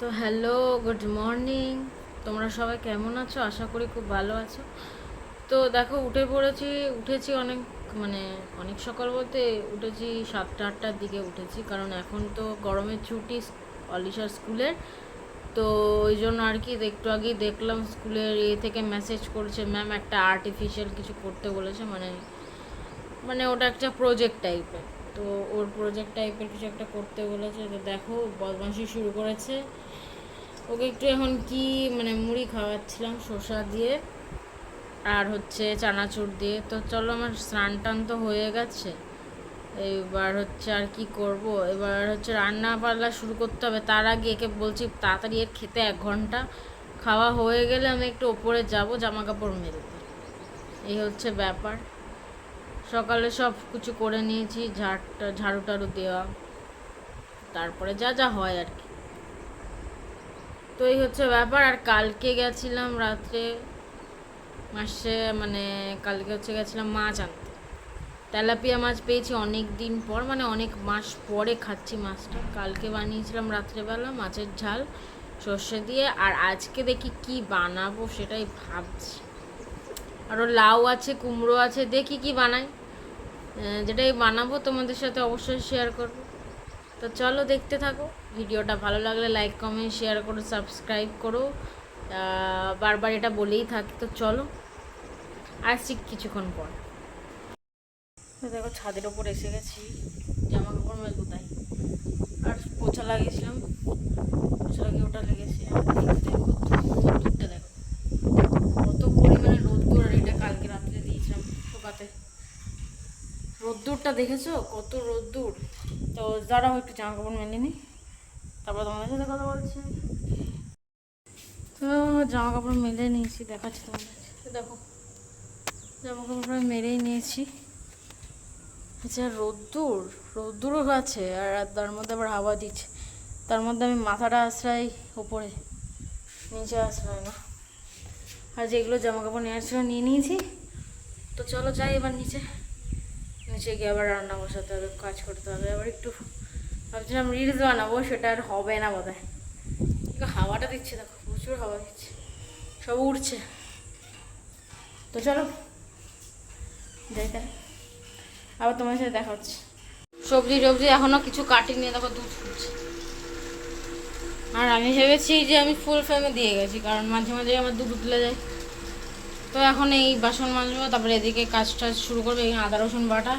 তো hello, good morning. তোমরা সবাই কেমন আছো? আশা করি খুব ভালো আছো। তো দেখো, উঠে পড়েছি, উঠেছি অনেক মানে অনেক সকাল বলতে উঠেছি সাতটা, আটটার দিকে উঠেছি। কারণ এখন তো গরমের ছুটি অলিশার স্কুলের। তো ওই জন্য আর কি একটু আগেই দেখলাম স্কুলের এ থেকে মেসেজ করছে ম্যাম একটা আর্টিফিশিয়াল কিছু করতে বলেছে। মানে মানে ওটা একটা প্রজেক্ট টাইপের তো ওর প্রজেক্ট টাইপের কিছু একটা করতে বলেছে, তো দেখো বদমাশি শুরু করেছে। ওকে একটু এখন কি মানে মুড়ি খাওয়াচ্ছিলাম শসা দিয়ে আর হচ্ছে চানাচুর দিয়ে। তো চলো আমার স্নান টান তো হয়ে গেছে। এবার হচ্ছে আর কি করব? এবার হচ্ছে রান্না পাল্লা শুরু করতে হবে। তার আগে একে বলছি তাড়াতাড়ি এর খেতে এক ঘণ্টা। খাওয়া হয়ে গেলে আমি একটু ওপরে যাব জামা কাপড় মেলতে। এই হচ্ছে ব্যাপার। সকালে সব কিছু করে নিয়েছি ঝাড়টা ঝাড়ু টাড়ু দেওয়া তারপরে যা যা হয় আর কি। তো এই হচ্ছে ব্যাপার আর কালকে গেছিলাম রাত্রে মাসে মানে কালকে হচ্ছে গেছিলাম মাছ আনতে। তেলাপিয়া মাছ পেয়েছি অনেক দিন পর মানে অনেক মাস পরে খাচ্ছি মাছটা। কালকে বানিয়েছিলাম রাত্রেবেলা মাছের ঝাল সর্ষে দিয়ে আর আজকে দেখি কি বানাবো সেটাই ভাবছি। আরও লাউ আছে কুমড়ো আছে দেখি কি আহ, যেটাই বানাবো তোমাদের সাথে অবশ্যই শেয়ার করব। তো চলো দেখতে থাকো। ভিডিওটা ভালো লাগলে লাইক কমেন্ট শেয়ার করো সাবস্ক্রাইব করো। বারবার এটা বলেই থাকি। তো চলো, আসছি কিছুক্ষণ পর। দেখো ছাদের ওপর এসে গেছি। জামা কাপড় মেলবো তাই। আর পোছা লাগিয়েছিলাম পোছা লাগিয়ে ওটা লেগেছে আর দেখো রোদ্দুরটা দেখো কত পরিমাণে রোদ্দুর আর এটা কালকে রাত্রে দিয়েছিলাম শুকাতে রোদ্দুরটা দেখেছ? কত রোদ্দুর। তো দাঁড়াও একটু জামা কাপড় মেলে নি। তারপর তোমাদের সাথে কথা বলছি। তো জামা কাপড় মেলে নিয়েছি, দেখাচ্ছি তোমাদের। দেখো, জামা কাপড় মেরেই নিয়েছি। আচ্ছা রোদ্দুর? রোদ্দুরও আছে, আর তার মধ্যে আবার হাওয়া দিচ্ছে। তার মধ্যে আমি মাথাটা আশ্রয় উপরে নিচে আশ্রয় না। আর যেগুলো জামা কাপড় নেওয়ার ছিল নিয়ে নিয়েছি। তো চলো যাই এবার নিচে। নিচে গিয়ে আবার রান্না বসাতে হবে, কাজ করতে হবে, আবার একটু ভাবছিলাম রিলস বানাবো, সেটা আর হবে না বোধ হয় হাওয়াটা দিচ্ছে, দেখো, প্রচুর হাওয়া দিচ্ছে, সব উঠছে তো চলো, যাই তাহলে। আবার তোমার সাথে দেখা হচ্ছে। সবজি টবজি এখনও কিছু কাটিনি, দেখো দুধ ফুটছে। আর আমি ভেবেছি যে আমি ফুল ফ্রেমে দিয়ে গেছি, কারণ মাঝে মাঝে আমার দুধ উতলে যায়। তো এখন এই বাসন মাজবো, তারপরে এদিকে কাজ টাজ শুরু করব, এই আদা, রসুন, বাটা।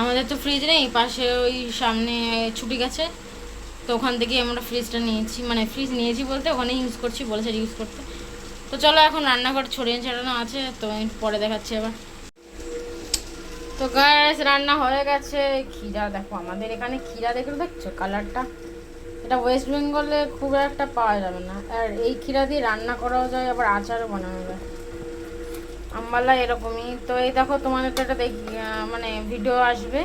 আমাদের তো ফ্রিজ নেই, পাশে ওই সামনে ছুটি গেছে। তো ওখান থেকে আমরা ফ্রিজটা নিয়েছি মানে ফ্রিজ নিয়েছি বলতে ওখানে ইউজ করছি, বলেছে ইউজ করতে। তো চলো এখন রান্নাঘর ছড়িয়ে ছাড়ানো আছে, তো পরে দেখাচ্ছি এবার তো গ্যাস রান্না হয়ে গেছে। ক্ষীরা দেখো, আমাদের এখানে ক্ষীরা দেখে দেখছ কালারটা এটা ওয়েস্ট বেঙ্গলে খুব একটা পাওয়া যাবে না। আর এই ক্ষীরা দিয়ে রান্না করাও যায়, আবার আচারও বানানো যায়। আম্বালা এরকমই। তো এই দেখো তোমাদের তো এটা দেখি মানে ভিডিও আসবে।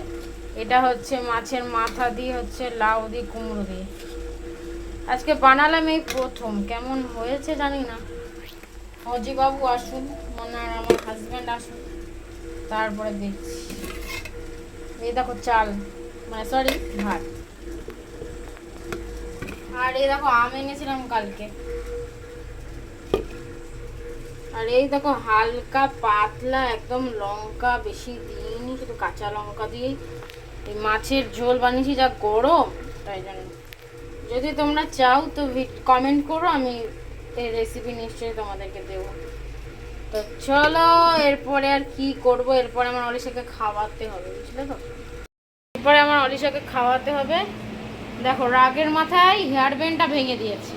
এটা হচ্ছে মাছের মাথা দিয়ে হচ্ছে লাউ দিয়ে কুমড়ো দিয়ে। আজকে বানালাম এই প্রথম। কেমন হয়েছে জানি না। অজিবাবু আসুন আর আমার হাজব্যান্ড আসুন। তারপরে দেখছি। এই দেখো চাল। মানে সরি ভাত। আর এই দেখো আম এনেছিলাম কালকে। আর এই দেখো, হালকা, পাতলা, একদম লঙ্কা বেশি দিইনি, শুধু কাঁচা লঙ্কা দিয়েই। এই মাছের ঝোল বানিয়েছি, যা গরম, তাই জন্য। যদি তোমরা চাও তো কমেন্ট করো, আমি এই রেসিপি নিশ্চয়ই তোমাদেরকে দেবো। তো চলো, এরপরে আর কি করব? এরপরে আমার অলিশাকে খাওয়াতে হবে, বুঝলে তো? এরপরে আমার অলিশাকে খাওয়াতে হবে। দেখো, রাগের মাথায় হেয়ার ব্যান্ডটা ভেঙে দিয়েছে।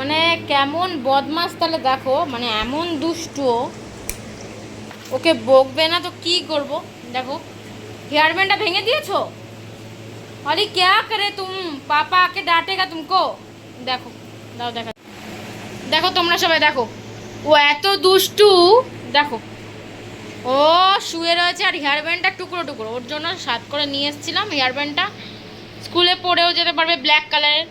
মানে কেমন বদমাস তাহলে দেখো মানে এমন দুষ্টু ও। ওকে বকবে না তো কি করব দেখো হেয়ার ব্যান্ডটা ভেঙে দিয়েছো अरे क्या करे तुम पापा आके डांटेगा तुमको দেখো দাও দেখা দেখো তোমরা সবাই দেখো ও এত দুষ্টু দেখো ও শুয়ে রয়েছে আর হেয়ার ব্যান্ডটা টুকরো টুকরো ওর জন্য সাত করে নিয়ে এসেছিলাম হেয়ার ব্যান্ডটা স্কুলে পড়েও যেতে পারবে ব্ল্যাক কালারের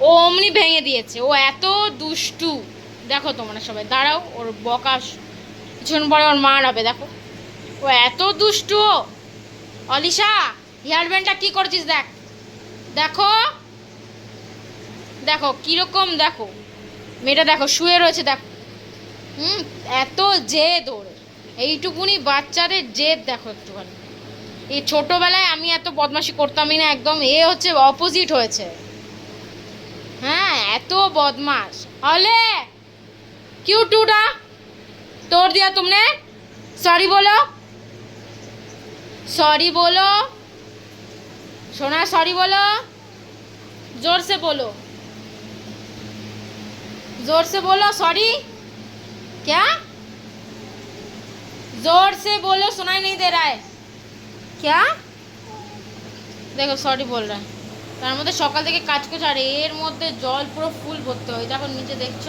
ও অমনি ভেঙে দিয়েছে। ও এত দুষ্টু। দেখো তোমরা সবাই, দাঁড়াও, ওর বকাশ কিছুক্ষণ পরে ওর মা হবে, দেখো। ও এত দুষ্টু। অলিশা হেয়ার ব্যান্ডটা কী করছিস দেখ। দেখো। দেখো, কীরকম দেখো। মেয়েটা দেখো, শুয়ে রয়েছে, দেখো। হুম, এত জেদ ওর। এইটুকুনি বাচ্চাদের জেদ দেখো একটুখানি। এই ছোটোবেলায় আমি এত বদমাশি করতামই না, একদম এ হচ্ছে অপোজিট হয়েছে। হ্যাঁ এত বদমাস হলে क्यों टूटा तोड़ दिया तुमने सॉरी बोलो सॉरी बोलो सोना सॉरी बोलो जोर से बोलो जोर से बोलो सॉरी क्या जोर से बोलो सुनाई नहीं दे रहा है क्या দেখো সরি বল রা তার মধ্যে সকাল থেকে কাজ করছে, আর এর মধ্যে জল পুরো ফুল ভরতে হয়। যখন নিচে দেখছ?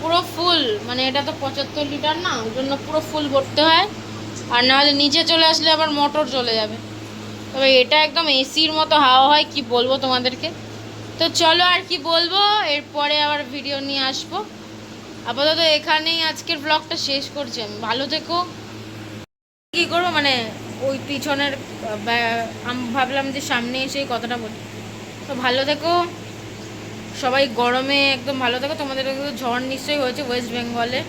পুরো ফুল মানে এটা তো পঁচাত্তর লিটার না, ওই জন্য পুরো ফুল ভরতে হয়। আর নাহলে নিচে চলে আসলে আবার মোটর চলে যাবে। তবে এটা একদম এসির মতো হাওয়া হয়, কি বলব তোমাদেরকে? তো চলো আর কি বলব, এরপরে আবার ভিডিও নিয়ে আসব। আপাতত এখানেই আজকের ব্লগটা শেষ করছি আমি। ভালো থেকো। কী করব? মানে ওই পিছনের আমি ভাবলাম যে সামনে এসে এই কথাটা বলি। তো ভালো থেকো সবাই গরমে একদম ভালো থেকো তোমাদের একটু ঝড় নিশ্চয়ই হয়েছে ওয়েস্ট বেঙ্গলে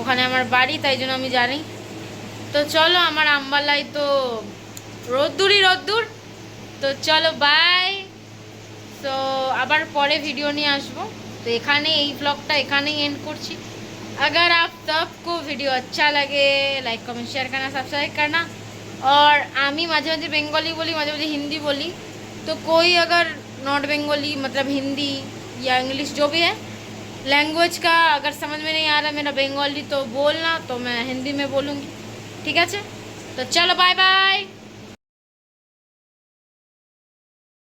ওখানে আমার বাড়ি তাই জন্য আমি জানি তো চলো আমার আম্বালাই তো রোদ্দুরই রোদ্দুর তো চলো বাই তো আবার পরে ভিডিও নিয়ে আসবো তো এখানে এই ব্লগটা এখানেই এন্ড করছি अगर आप सबको वीडियो अच्छा लगे लाइक कमेंट शेयर करना सब्सक्राइब करना और आमी माझे माझे बंगाली बोली माझे माझे हिंदी बोली तो कोई अगर नॉर्थ बंगाली मतलब हिंदी या इंग्लिश जो भी है लैंग्वेज का अगर समझ में नहीं आ रहा मेरा बंगाली तो बोलना तो मैं हिंदी में बोलूँगी। ठीक है तो चलो बाय बाय